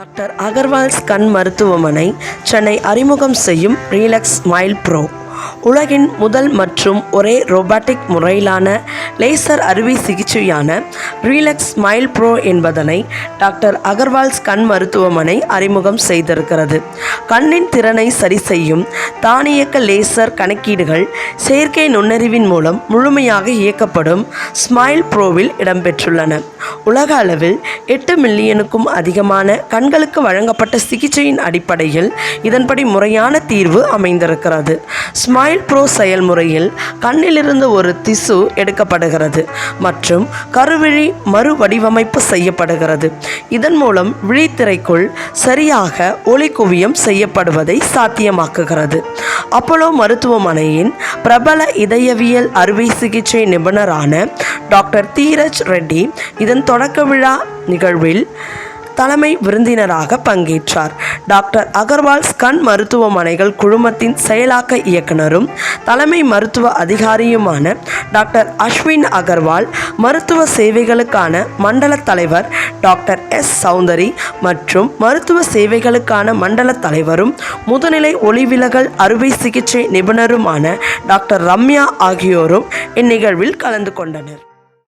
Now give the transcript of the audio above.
Doctor Agarwal's கண் மருத்துவமனை சென்னை அறிமுகம் செய்யும் ரீலக்ஸ் ஸ்மைல் ப்ரோ உலகின் முதல் மற்றும் ஒரே ரோபாட்டிக் முறையிலான லேசர் அறுவை சிகிச்சையான ரீலக்ஸ் ஸ்மைல் ப்ரோ என்பதனை டாக்டர் அகர்வால்ஸ் கண் மருத்துவமனை அறிமுகம் செய்திருக்கிறது. கண்ணின் திறனை சரி செய்யும் தானியக்க லேசர் கணக்கீடுகள் செயற்கை நுண்ணறிவின் மூலம் முழுமையாக இயக்கப்படும் ஸ்மைல் ப்ரோவில் இடம்பெற்றுள்ளன. உலக அளவில் எட்டு மில்லியனுக்கும் அதிகமான கண்களுக்கு வழங்கப்பட்ட சிகிச்சையின் அடிப்படையில் இதன்படி முறையான தீர்வு அமைந்திருக்கிறது. ஸ்மைல் ப்ரோ செயல்முறையில் கண்ணிலிருந்து ஒரு திசு எடுக்கப்படுகிறது மற்றும் கருவிழி மறுவடிவமைப்பு செய்யப்படுகிறது. இதன் மூலம் விழித்திரைக்குள் சரியாக ஒளி குவியம் செய்யப்படுவதை சாத்தியமாக்குகிறது. அப்போலோ மருத்துவமனையின் பிரபல இதயவியல் அறுவை சிகிச்சை நிபுணரான டாக்டர் தீரஜ் ரெட்டி இதன் தொடக்க விழா நிகழ்வில் தலைமை விருந்தினராக பங்கேற்றார். டாக்டர் அகர்வால்ஸ் கண் மருத்துவமனைகள் குழுமத்தின் செயலாக்க இயக்குனரும் தலைமை மருத்துவ அதிகாரியுமான டாக்டர் அஸ்வின் அகர்வால் மருத்துவ சேவைகளுக்கான மண்டல தலைவர் டாக்டர் எஸ். சௌந்தரி மற்றும் மருத்துவ சேவைகளுக்கான மண்டல தலைவரும் முதுநிலை ஒளிவிலகல் அறுவை சிகிச்சை நிபுணருமான டாக்டர் ரம்யா ஆகியோரும் இந்நிகழ்வில் கலந்து கொண்டனர்.